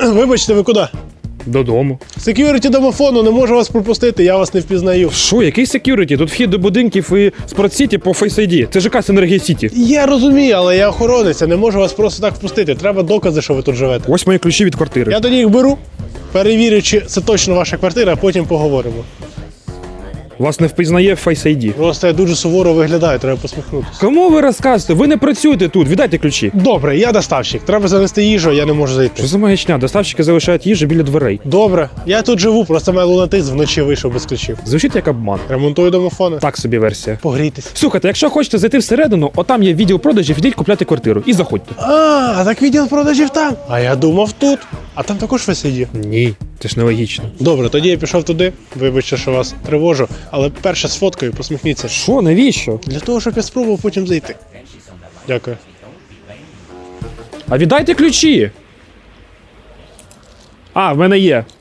Вибачте, ви куди? Додому. Секюріті домофону, не можу вас пропустити, я вас не впізнаю. Що, який секюріті? Тут вхід до будинків і спортсіті по Face ID. Це ж якась енергія Сіті. Я розумію, але я охоронець, я не можу вас просто так впустити. Треба докази, що ви тут живете. Ось мої ключі від квартири. Я тоді їх беру, перевірю, чи це точно ваша квартира, а потім поговоримо. Вас не впізнає Face ID. Просто я дуже суворо виглядаю, треба посміхнутися. Кому ви розказуєте? Ви не працюєте тут. Віддайте ключі. Добре, я доставщик. Треба занести їжу, я не можу зайти. Що за маячня? Доставщики залишають їжу біля дверей. Добре, я тут живу, просто мене лунатист вночі вийшов без ключів. Звучить як обман. Ремонтую домофони. Так собі версія. Погрійтесь. Слухайте, якщо хочете зайти всередину, отам є відділ продажів, ідіть купляти квартиру і заходьте. А, так відділ продажів там. А я думав тут. А там також ви сиді. Ні, це ж нелогічно. Добре, тоді я пішов туди. Вибачте, що вас тривожу, але перше з фоткою посміхніться. Що, навіщо? Для того, щоб я спробував потім зайти. Дякую. А віддайте ключі. А, в мене є.